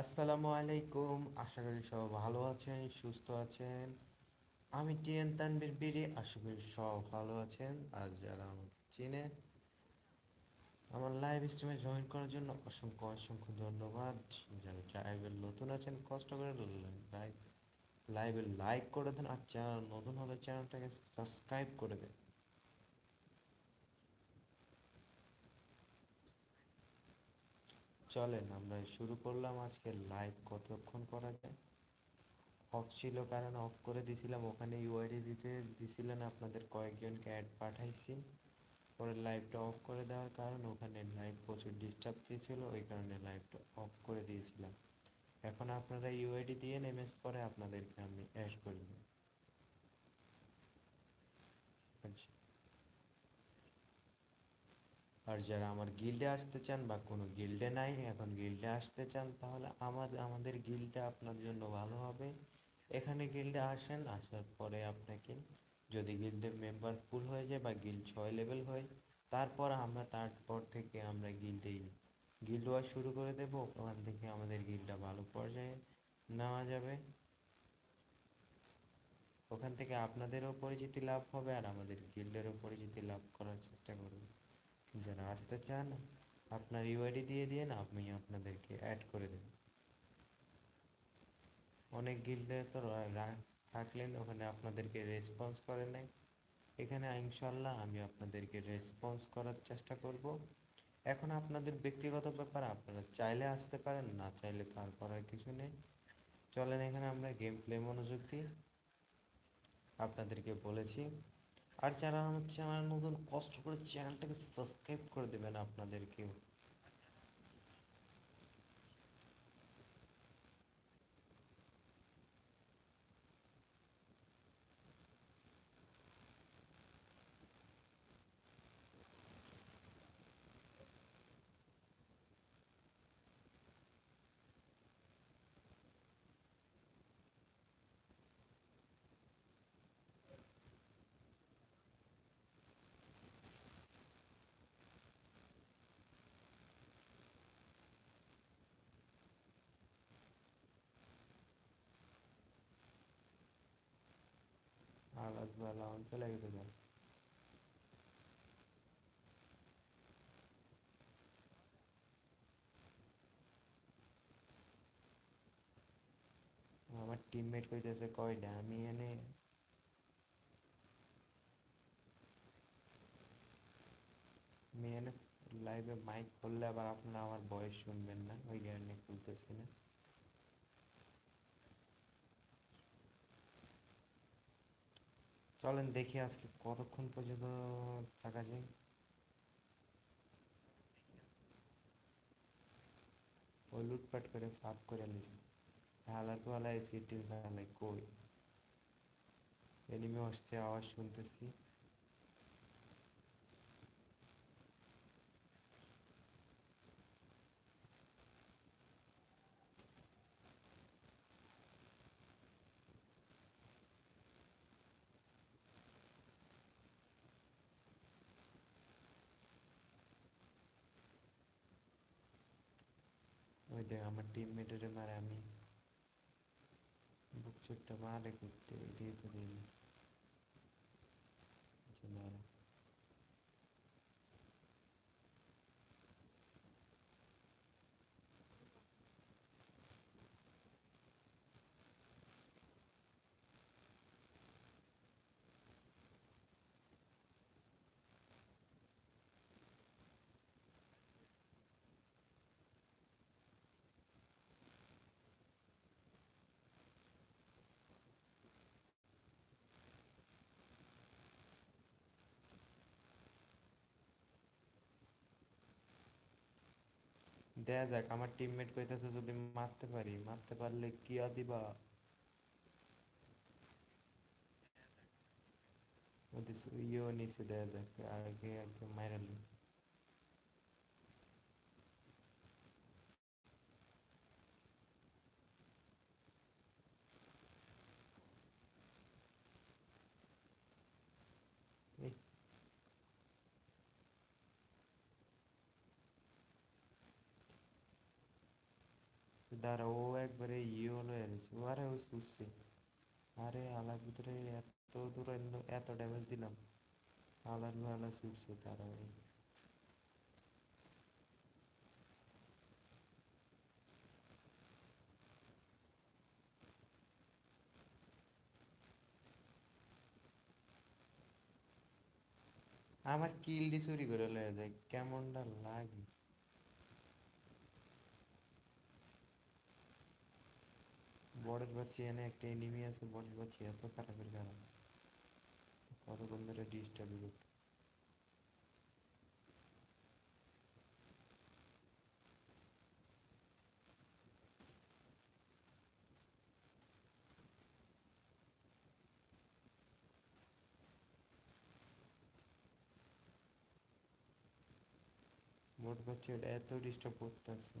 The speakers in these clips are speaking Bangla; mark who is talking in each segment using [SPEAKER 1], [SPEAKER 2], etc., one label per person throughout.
[SPEAKER 1] আসসালামু আলাইকুম। আশা করি সবাই ভালো আছেন, সুস্থ আছেন। আমি টিএন তানবীর বিড়ি, আশা করি সব ভালো আছেন। আর যারা আমাকে চিনে, আমার লাইভ স্ট্রিমে জয়েন করার জন্য অসংখ্য অসংখ্য ধন্যবাদ। যারা লাইভে নতুন আছেন, কষ্ট করে লাইভ লাইভে লাইক করে দেন। আর চ্যানেল নতুন হলে চ্যানেলটাকে সাবস্ক্রাইব করে দেন। চলেন, আমরা শুরু করলাম আজকে লাইভ কতক্ষণ করা যায়? অফ ছিল কারণ অফ করে দিছিলাম, ওখানে ইউআইডি দিতে দিছিলেন আপনাদের কয়েকজনকে অ্যাড পাঠাইছি। পরে লাইভটা অফ করে দেওয়ার কারণ ওখানে লাইভ প্রচুর ডিস্টার্ব দিয়েছিল, ওই কারণে লাইভটা অফ করে দিয়েছিলাম। এখন আপনারা ইউআইডি দিয়ে এমএস পরে আপনাদেরকে আমি অ্যাড করে আচ্ছা আর যারা আমার গিল্ডে আসতে চান বা কোনো গিল্ডে নাই, এখন গিল্ডে আসতে চান, তাহলে আমাদের আমাদের গিল্ডটা আপনার জন্য ভালো হবে। এখানে গিল্ডে আসেন, আসার পরে আপনাকে যদি গিল্ডে মেম্বার ফুল হয়ে যায় বা গিল্ড ছয় লেভেল হয়, তারপর আমরা, তারপর থেকে আমরা গিল্ডে গিল্ড ওয়ার শুরু করে দেব। ওখান থেকে আমাদের গিল্ডটা ভালো পর্যায়ে নেওয়া যাবে। ওখান থেকে আপনাদেরও পরিচিতি লাভ হবে আর আমাদের গিল্ডেরও পরিচিতি লাভ করার চেষ্টা করব। যারা আসতে চান, আপনার ইউআইডি দিয়ে দিয়ে না আমি আপনাদেরকে অ্যাড করে দেব। অনেক গিল্ডে তো থাকলেন, ওখানে আপনাদেরকে রেসপন্স করে নাই। এখানে ইনশাল্লাহ আমি আপনাদেরকে রেসপন্স করার চেষ্টা করব। এখন আপনাদের ব্যক্তিগত ব্যাপার, আপনারা চাইলে আসতে পারেন, না চাইলে তার করার কিছু নেই। চলেন, এখানে আমরা গেম প্লে মনোযোগ দিই আপনাদেরকে বলেছি। আর যারা আমার চ্যানেল নতুন কষ্ট করে চ্যানেলটাকে সাবস্ক্রাইব করে দেবেন আপনাদেরকেও। আলাদা চলে গেছে কেন আমার টিমমেট কইতেছে কয়টা আমি এনে এনে লাইভে মাইক খুললে আবার আপনারা আমার বয়স শুনবেন না, ওই কারণে খুলতেছি না চলেন দেখি আজকে কতক্ষণ পর্যন্ত থাকা যায়। ওই লুটপাট করে সাফ করে নিস। হালার পালা টিল ঢালাই কই? এনিমি আসছে আওয়াজ শুনতেছি। দেখ আমার টিমমেটের মারে আমি বুক চোটটা মারে করতে এটাই তো দিন মারা দেয়া যাক, আমার টিমমেট কইতেছে যদি মারতে পারি, মারতে পারলে কি দিবা? ইয়েও নিচে দেয়া যাক, আগে আগে মাইরালি দাঁড়া ও একবারে ইয়ে হলো এসেছে আরে ও ছুটছে আরে আলার ভিতরে এত দূর এত ড্যামেজ দিলাম আলার আলা ছুটছে তারা আমার কিল চুরি করে লয়ে যায় কেমনটা লাগে বড়ের বাচ্চা এনে একটা এনিমি আছে বড়ের বাচ্চা এত খারাপের খারাপ কতক্ষণ ধরে ডিস্টার্ব করতে মোট বাচ্চা এত ডিস্টার্ব করতেছে।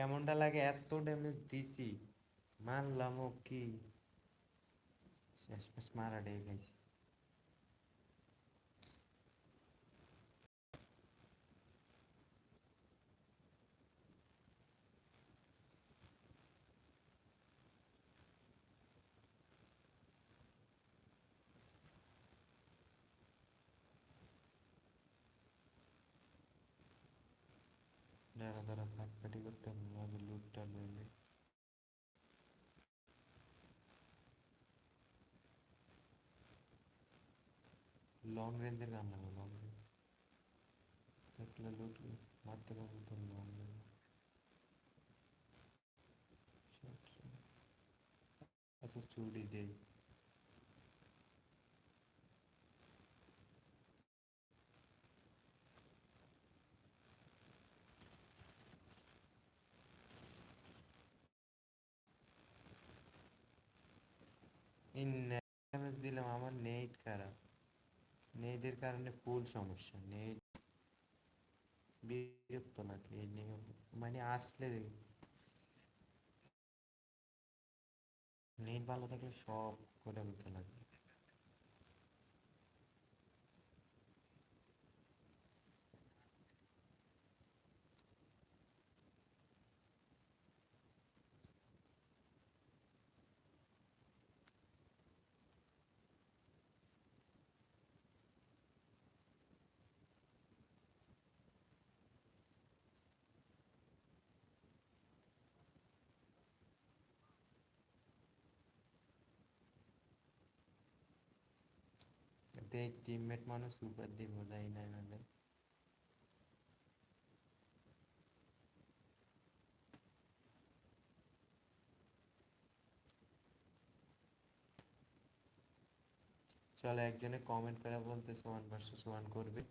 [SPEAKER 1] কেমনটা লাগে? এত ড্যামেজ দিছি। মারলাম ও কি? শেষমেশ মারাটাই খাইছি যারা যারা ফাটফাটি করতে লং রেঞ্জের গান লাগবে লং রেঞ্জ দেখলে লুট মারতে পারব তো লং রেঞ্জ আচ্ছা চুরি দেই ড্যামেজ দিলাম আমার নেট খারাপ নেটের কারণে ফুল সমস্যা, নেট বিরক্ত নাকি? মানে আসলে নেট ভালো থাকলে সব করে ফেলতে দেখ টিমমেট মানুষ সুপার দিব যাই না মানে চল একজনে কমেন্ট করে বলতেছে ওয়ান ভার্সেস ওয়ান করবে।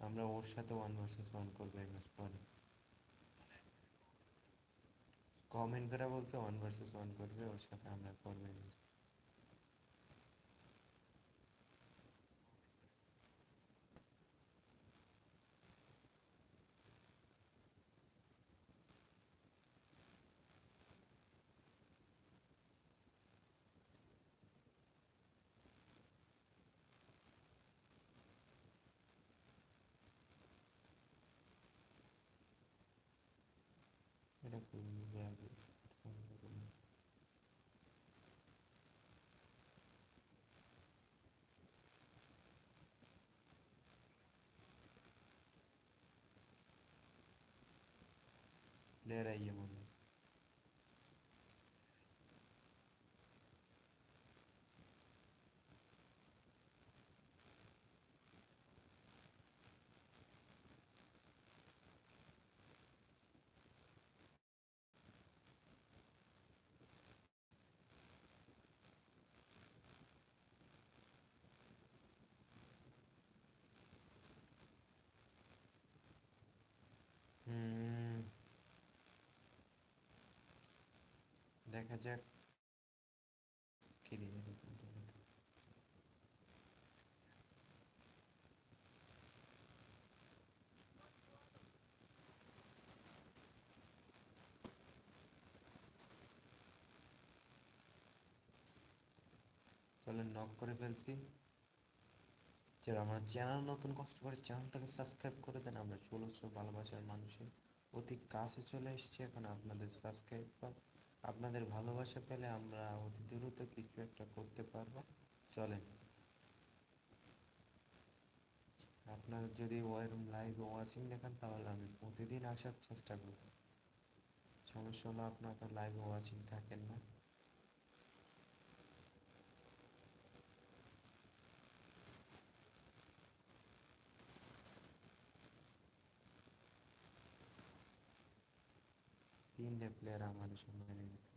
[SPEAKER 1] আমরা ওর সাথে ওয়ান ভার্সেস ওয়ান করব এক মাস পরে। কমেন্ট করে বলছে ওয়ান ভার্সেস ওয়ান করবে ওর সাথে। ले रही है मुझे দেখা যাক। কি। চলেন নক করে ফেলছি। যারা আমার চ্যানেল নতুন কষ্ট করে চ্যানেলটাকে সাবস্ক্রাইব করে দেন, আমরা ষোলোশো ভালোবাসার মানুষের অতি কাছে চলে এসেছি। এখন আপনাদের সাবস্ক্রাইব আপনাদের ভালোবাসা পেলে আমরা অতি দ্রুত কিছু একটা করতে পারব। চলেন। আপনার যদি ওয়ারুম লাইভ ওয়াচিং দেখান, তাহলে আমি প্রতিদিন আসার চেষ্টা করব। সমস্যা হলো আপনার তো লাইভ ওয়াচিং থাকেন না। তিনটে প্লেয়ার আমার গেছে